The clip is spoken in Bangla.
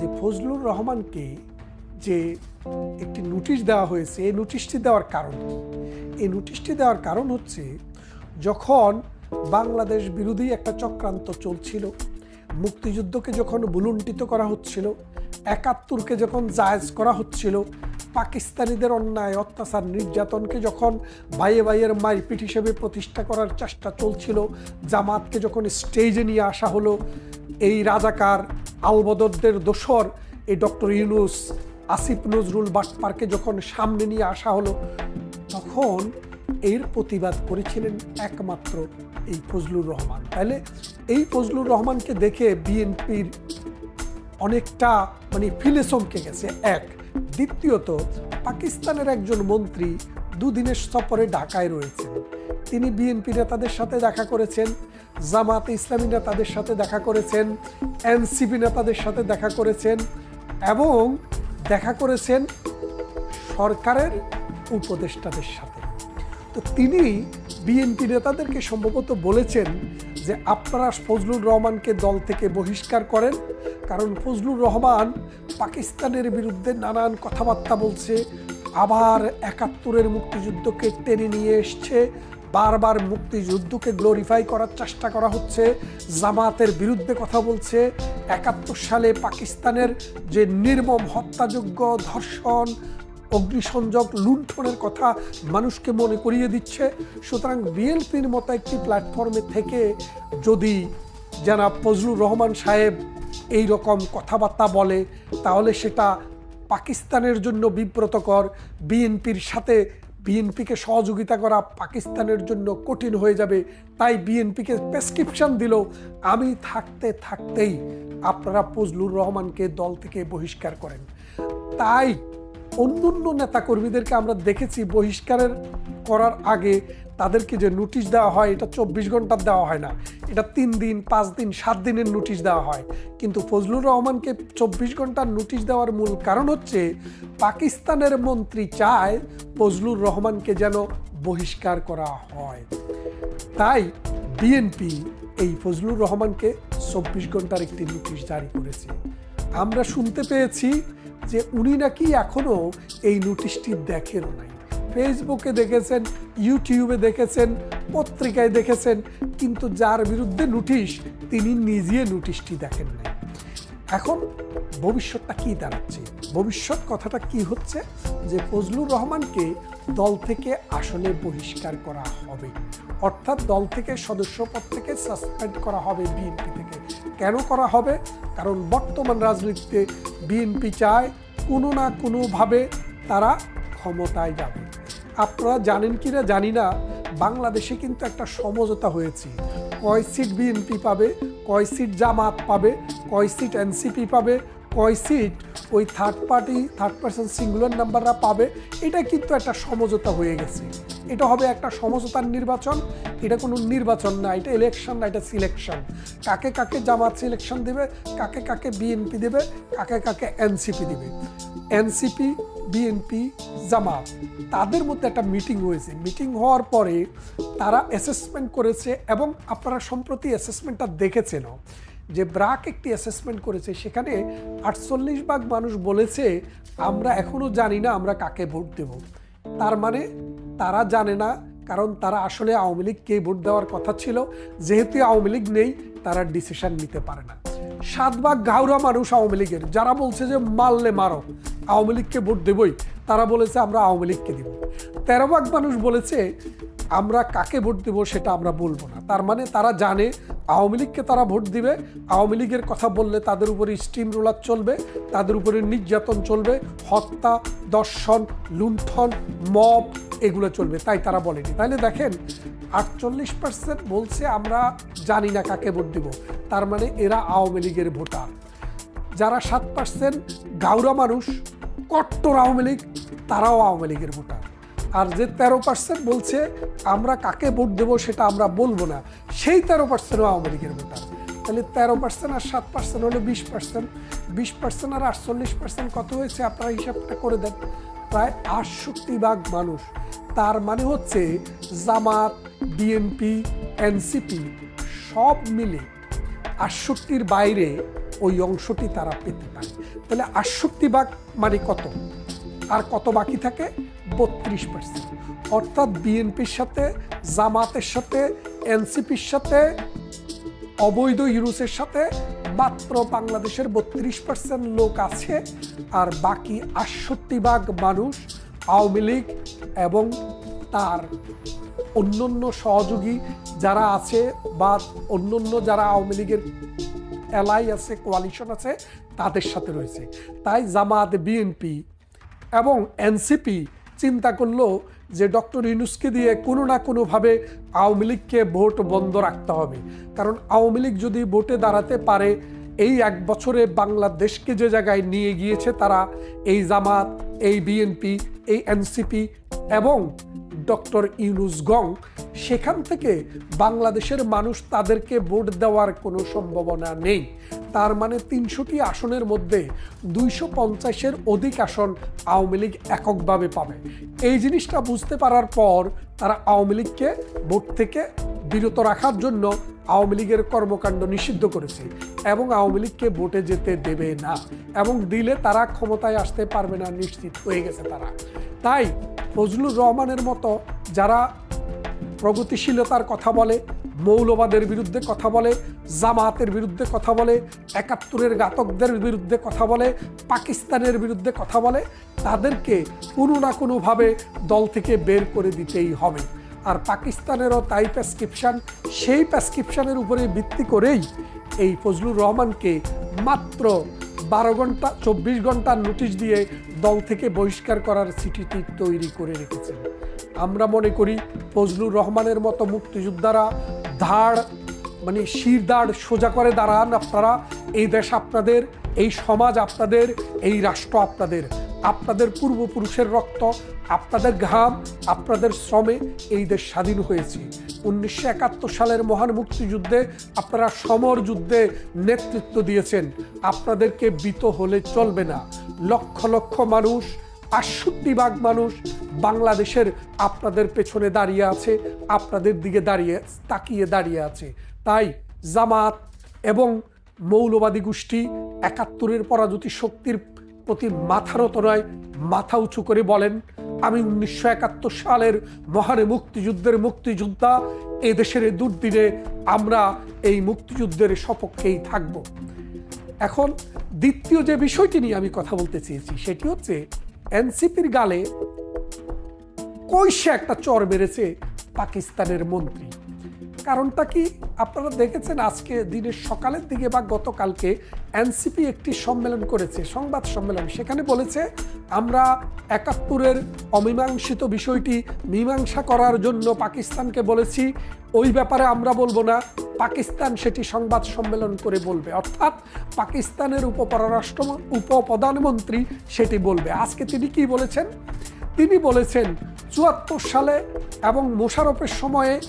যে ফজলুর রহমানকে যে একটি নোটিশ দেওয়া হয়েছে, এই নোটিশটি দেওয়ার কারণ এই নোটিশটি দেওয়ার কারণ হচ্ছে, যখন বাংলাদেশ বিরোধী একটা চক্রান্ত চলছিল, মুক্তিযুদ্ধকে যখন বুলুন্টিত করা হচ্ছিল, একাত্তরকে যখন জায়েজ করা হচ্ছিল, পাকিস্তানিদের অন্যায়, অত্যাচার, নির্যাতনকে যখন ভাইয়ে ভাইয়ের মারপিট হিসেবে প্রতিষ্ঠা করার চেষ্টা চলছিল, জামাতকে যখন স্টেজে নিয়ে আসা হলো এই রাজাকার আলবদরদের দোসর এই ডক্টর ইউনুস আসিফ নজরুল বাটপারকে যখন সামনে নিয়ে আসা হলো, তখন এর প্রতিবাদ করেছিলেন একমাত্র এই ফজলুর রহমান। তাহলে এই ফজলুর রহমানকে দেখে বিএনপির অনেকটা মানে ফিলে চমকে গেছে। এক, দ্বিতীয়ত, পাকিস্তানের একজন মন্ত্রী দুদিনের সফরে ঢাকায় রয়েছেন। তিনি বিএনপি নেতাদের সাথে দেখা করেছেন। জামাত ইসলামী নেতাদের সাথে দেখা করেছেন, এনসিপি নেতাদের সাথে দেখা করেছেন এবং দেখা করেছেন সরকারের উপদেষ্টাদের সাথে। তো তিনি বিএনপি নেতাদেরকে সম্ভবত বলেছেন যে আপনারা ফজলুর রহমানকে দল থেকে বহিষ্কার করেন, কারণ ফজলুর রহমান পাকিস্তানের বিরুদ্ধে নানান কথাবার্তা বলছে, আবার একাত্তরের মুক্তিযুদ্ধকে টেনে নিয়ে এসছে বারবার মুক্তিযুদ্ধকে গ্লোরিফাই করার চেষ্টা করা হচ্ছে। জামাতের বিরুদ্ধে কথা বলছে। একাত্তর সালে পাকিস্তানের যে নির্মম হত্যাযোগ্য ধর্ষণ, অগ্নিসংযোগ, লুণ্ঠনের কথা মানুষকে মনে করিয়ে দিচ্ছে। সুতরাং বিএনপির মতো একটি প্ল্যাটফর্মে থেকে যদি জানাব ফজলুর রহমান সাহেব এই রকম কথাবার্তা বলে, তাহলে সেটা পাকিস্তানের জন্য বিব্রতকর। বিএনপির সাথে বিএনপিকে সহযোগিতা করা পাকিস্তানের জন্য কঠিন হয়ে যাবে, তাই বিএনপিকে প্রেসক্রিপশন দিল, আমি থাকতে থাকতেই আপনারা ফজলুর রহমানকে দল থেকে বহিষ্কার করেন। তাই অন্য অন্য নেতাকর্মীদেরকে আমরা দেখেছি বহিষ্কারের করার আগে তাদেরকে যে নোটিশ দেওয়া হয়, এটা চব্বিশ ঘণ্টার দেওয়া হয় না। এটা তিন দিন, পাঁচ দিন, সাত দিনের নোটিশ দেওয়া হয়। কিন্তু ফজলুর রহমানকে চব্বিশ ঘণ্টার নোটিশ দেওয়ার মূল কারণ হচ্ছে পাকিস্তানের মন্ত্রী চায় ফজলুর রহমানকে যেন বহিষ্কার করা হয়। তাই বিএনপি এই ফজলুর রহমানকে চব্বিশ ঘণ্টার একটি নোটিশ জারি করেছে। আমরা শুনতে পেয়েছি যে উনি নাকি এখনও এই নোটিশটি দেখেন নাই। ফেসবুকে দেখেছেন, ইউটিউবে দেখেছেন, পত্রিকায় দেখেছেন, কিন্তু যার বিরুদ্ধে নোটিশ, তিনি নিজে নোটিশটি দেখেন নাই। এখন ভবিষ্যৎটা কি দাঁড়াচ্ছে? ভবিষ্যৎ কথাটা কি হচ্ছে? যে ফজলুর রহমানকে দল থেকে আসলে বহিষ্কার করা হবে। অর্থাৎ দল থেকে সদস্যপদ থেকে সাসপেন্ড করা হবে বিএনপি থেকে। কেন করা হবে? কারণ বর্তমান রাজনীতিতে বিএনপি চায় কোনো না কোনোভাবে তারা ক্ষমতায় যাবে। আপনারা জানেন কি না জানি না বাংলাদেশে কিন্তু একটা সমঝোতা হয়েছে। কয় সিট বিএনপি পাবে, কয় সিট জামাত পাবে, কয় সিট এনসিপি পাবে, কয় সিট ওই third party third person singular নাম্বাররা পাবে। এটা কিন্তু একটা সমঝোতা হয়ে গেছে। এটা হবে একটা সমঝোতার নির্বাচন। এটা কোনো নির্বাচন না, এটা ইলেকশন না, এটা সিলেকশন কাকে কাকে জামাত সিলেকশন দেবে, কাকে কাকে বিএনপি দেবে, কাকে কাকে এনসিপি দেবে। এনসিপি বিএনপি জামাত, তাদের মধ্যে একটা মিটিং হয়েছে। মিটিং হওয়ার পরে তারা অ্যাসেসমেন্ট করেছে এবং আপনারা সম্প্রতি অ্যাসেসমেন্টটা দেখেছেন। যে ব্রাক একটি অ্যাসেসমেন্ট করেছে, সেখানে আটচল্লিশ ভাগ মানুষ বলেছে, আমরা এখনও জানি না আমরা কাকে ভোট দেব। তার মানে তারা জানে না, কারণ তারা আসলে আওয়ামী লীগকে ভোট দেওয়ার কথা ছিল। যেহেতু আওয়ামী লীগ নেই, তারা ডিসিশন নিতে পারে না। সাত ভাগ গাউরা মানুষ আওয়ামী লীগের। যারা বলছে যে মারলে মারো, আওয়ামী লীগকে ভোট দেবই, তারা বলেছে আমরা আওয়ামী লীগকে দিব। তেরো ভাগ মানুষ বলেছে আমরা কাকে ভোট দেব সেটা আমরা বলব না। তার মানে তারা জানে আওয়ামী লীগকে তারা ভোট দিবে, আওয়ামী লীগের কথা বললে তাদের উপরে স্টিম রোলার চলবে, তাদের উপরে নির্যাতন চলবে, হত্যা, দর্শন, লুণ্ঠন, মব এগুলো চলবে, তাই তারা বলেনি। তাহলে দেখেন, আটচল্লিশ পার্সেন্ট বলছে আমরা জানি না কাকে ভোট দিব। তার মানে এরা আওয়ামী লীগের ভোটার। যারা সাত পার্সেন্ট গাউরা মানুষ, কট্টর আওয়ামী লীগ, তারাও আওয়ামী লীগের ভোটার। আর যে তেরো পার্সেন্ট বলছে আমরা কাকে ভোট দেবো সেটা আমরা বলব না, সেই তেরো পার্সেন্টও আওয়ামী লীগের ভোটার। তাহলে তেরো পার্সেন্ট আর সাত পার্সেন্ট হলো বিশ পার্সেন্ট বিশ পার্সেন্ট আর আটচল্লিশ পার্সেন্ট কত হয়েছে আপনারা হিসাবটা করে দেন। প্রায় আটষট্টি ভাগ মানুষ। তার মানে হচ্ছে জামাত, বিএনপি, এনসিপি সব মিলে আটষট্টির বাইরে ওই অংশটি তারা পেতে পারে। তাহলে আটষট্টি ভাগ মানে কত? আর কত বাকি থাকে? বত্রিশ পার্সেন্ট অর্থাৎ বিএনপির সাথে, জামাতের সাথে, এনসিপির সাথে, অবৈধ ইউরোসের সাথে মাত্র বাংলাদেশের বত্রিশ পার্সেন্ট লোক আছে। আর বাকি আটষট্টি ভাগ মানুষ আওয়ামী লীগ এবং তার অন্যান্য সহযোগী যারা আছে বা অন্যান্য যারা আওয়ামী লীগের এলাই আছে কোয়ালিশন আছে, তাদের সাথে রয়েছে। তাই জামাত বিএনপি এবং এনসিপি চিন্তা করল যে ডক্টর ইউনুসকে দিয়ে কোনো না কোনোভাবে আওয়ামী লীগকে ভোট বন্ধ রাখতে হবে। কারণ আওয়ামী লীগ যদি ভোটে দাঁড়াতে পারে, এই এক বছরে বাংলাদেশকে যে জায়গায় নিয়ে গিয়েছে তারা, এই জামাত এই বিএনপি এই এনসিপি এবং ডক্টর ইউনুস গং সেখান থেকে বাংলাদেশের মানুষ তাদেরকে ভোট দেওয়ার কোনো সম্ভাবনা নেই। তার মানে তিনশোটি আসনের মধ্যে দুইশো পঞ্চাশের অধিক আসন আওয়ামী লীগ এককভাবে পাবে। এই জিনিসটা বুঝতে পারার পর তারা আওয়ামী লীগকে ভোট থেকে বিরত রাখার জন্য আওয়ামী লীগের কর্মকাণ্ড নিষিদ্ধ করেছে এবং আওয়ামী লীগকে ভোটে যেতে দেবে না এবং দিলে তারা ক্ষমতায় আসতে পারবে না নিশ্চিত হয়ে গেছে তারা। তাই ফজলুর রহমানের মতো যারা প্রগতিশীলতার কথা বলে, মৌলবাদের বিরুদ্ধে কথা বলে জামাতের বিরুদ্ধে কথা বলে, একাত্তরের ঘাতকদের বিরুদ্ধে কথা বলে, পাকিস্তানের বিরুদ্ধে কথা বলে, তাদেরকে কোনো না কোনোভাবে দল থেকে বের করে দিতেই হবে। আর পাকিস্তানেরও তাই প্রেসক্রিপশান সেই প্রেসক্রিপশানের উপরে ভিত্তি করেই এই ফজলুর রহমানকে মাত্র বারো ঘণ্টা, চব্বিশ ঘণ্টার নোটিশ দিয়ে দল থেকে বহিষ্কার করার চিঠিটি তৈরি করে রেখেছেন। আমরা মনে করি ফজলুর রহমানের মতো মুক্তিযোদ্ধারা ধাড় মানে শির দাঁড় সোজা করে দাঁড়ান আপনারা, এই দেশ আপনাদের, এই সমাজ আপনাদের, এই রাষ্ট্র আপনাদের। আপনাদের পূর্বপুরুষের রক্ত, আপনাদের ঘাম, আপনাদের শ্রমে এই দেশ স্বাধীন হয়েছে। উনিশশো একাত্তর সালের মহান মুক্তিযুদ্ধে আপনারা সমর যুদ্ধে নেতৃত্ব দিয়েছেন। আপনাদেরকে বিত হলে চলবে না। লক্ষ লক্ষ মানুষ, আটষট্টি ভাগ মানুষ বাংলাদেশের আপনাদের পেছনে দাঁড়িয়ে আছে, আপনাদের দিকে দাঁড়িয়ে, তাকিয়ে দাঁড়িয়ে আছে। তাই জামাত এবং মৌলবাদী গোষ্ঠী একাত্তরের পরাজতি শক্তির প্রতি মাথা নত নয় মাথা উঁচু করে বলেন, আমি উনিশশো একাত্তর সালের মহান মুক্তিযুদ্ধের মুক্তিযোদ্ধা, এ দেশের এই দুর্দিনে আমরা এই মুক্তিযুদ্ধের সপক্ষেই থাকব। এখন দ্বিতীয় যে বিষয়টি নিয়ে আমি কথা বলতে চেয়েছি, সেটি হচ্ছে এনসিপির গালে কৈশে একটা চর মেরেছে পাকিস্তানের মন্ত্রী? কারণটা কি? আপনারা দেখেছেন আজকে দিনের সকালের দিকে বা গতকালকে এনসিপি একটি সম্মেলন করেছে, সংবাদ সম্মেলন। সেখানে বলেছে, আমরা একাত্তরের অমীমাংসিত বিষয়টি মীমাংসা করার জন্য পাকিস্তানকে বলেছি। ওই ব্যাপারে আমরা বলব না। পাকিস্তান সেটি সংবাদ সম্মেলন করে বলবে। অর্থাৎ পাকিস্তানের উপপররাষ্ট্র উপপ্রধানমন্ত্রী সেটি বলবে। আজকে তিনি কি বলেছেন? তিনি বলেছেন, চুয়াত্তর সালে এবং মোশারফের সময়ে